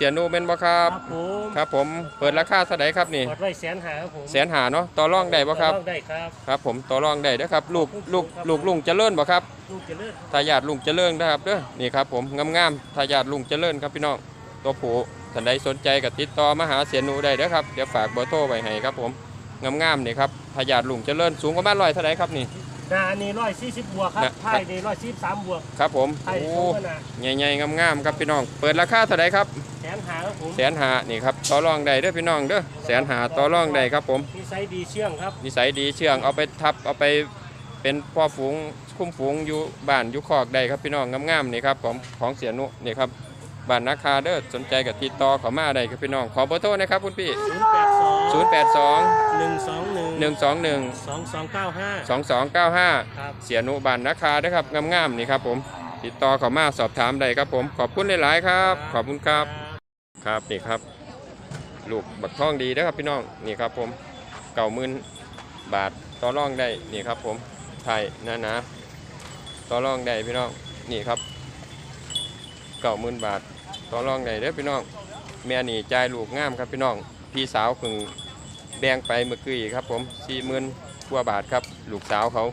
สียหนูเป็นบ่ครับ ผมครับผมเปิดราคาเท่าไหร่ครับนี่เปิดไว้แสนหาครับผมแสนหาเนาะต่อรองได้บ่ครับต่อองได้ครับ ครับผมต่อรองได้เด้อครับลูกลูกลูกลุงเจริญบ่ครับลูกเจะเลิศทายาทลุงเจริญนะครับเด้อนี่ครับผมงามๆทายาทลุงเจริญครับพี่น้องตัวผู้ท่านใดสนใจก็ติดต่อมาหาเสียหนูได้เด้อครับเดี๋ยวฝากเบอร์โทรไว้ให้ครับผมงามๆนี่ครับทายาทลุงเจริญสูงประมาณร้อยเท่าไหร่ครับนี่ห นานี่ร้อยสี่สิบบวกครับนะไทยนี่ร้อยสี่สามบวกครับผมไทยโอ้สองขนาดใหญ่ๆงามๆครับพี่น้อง เปิดราคาเท่าไหร่ครับแสนหาครับผมแสนหานี่ครับต่อรองได้เด้อพี่น้องเด้อแสนหาต่อรองได้ครับผมนิสัยดีเชื่องครับนิสัยดีเชื่องเอาไปทับเอาไปเป็นพ่อฝูงคุ้มฝูงอยู่บ้านอยู่คอกได้ครับพี่น้องงามๆนี่ครับของของเสียนุนี่ครับบ้านนาคาเด้อสนใจกับติดต่อเขามาได้ครับพี่น้องขอเบอร์โทรนะครับคุณพี่ ศูนย์แปดสอง082 หนึ่งสองหนึ่ง 121 สองสองเก้าห้า2295 ครับ เสียนุบ้านนาคาเด้อครับงามๆนี่ครับผมติดต่อเขามาสอบถามได้ครับผม ขอบคุณหลายๆครับ ขอบคุณครับ ครับนี่ครับ ลูกบักทองดีนะครับพี่น้องนี่ครับผมเก่ามื่นบาทต่อรองได้นี่ครับผมไทยนะนะต่อรองได้พี่น้องนี่ครับเก่ามื่นบาทต่อรองได้เด้อพี่น้องแม่นี่จ่ายลูกงามครับพี่น้องพี่สาวเพิ่ง แบ่งไปเมื่อกี้ครับผมสี่หมื่นกว่าบาทครับลูกสาวเขา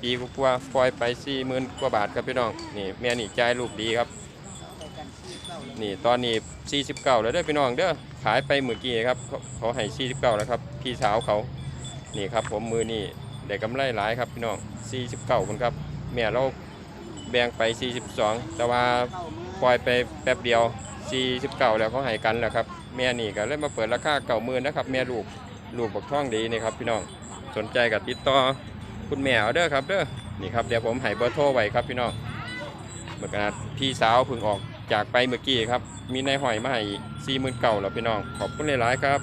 ปีกว่าปล่อยไปสี่หมื่นกว่าบาทครับพี่น้องนี่แม่นี่ใจลูกดีครับ นี่ตอนนี้ 49 แล้วเด้อพี่น้องเด้อขายไปเมื่อกี้ครับเขาให้ 49 แล้วครับพี่สาวเขานี่ครับผมมือนี่ได้กำไรหลายครับพี่น้อง 49คนครับแม่เราแบ่งไป 42 แต่ว่าปล่อยไปแป๊บเดียว 49 แล้วเขาให้กันแล้วครับแม่นี่ก็เลยมาเปิดราคาเก่ามือนะครับแม่ลูก ลูกบักท่องดีนี่ครับพี่น้องสนใจกับติดต่อคุณแม่เอาเด้อครับเด้อนี่ครับเดี๋ยวผมให้เบอร์โทรไว้ครับพี่น้องเมื่อกี้พี่สาวพึ่งออกจากไปเมื่อกี้ครับ มีนายหอยมาให้สี่หมื่นเก่าแล้วพี่น้องขอบคุณหลายๆครับ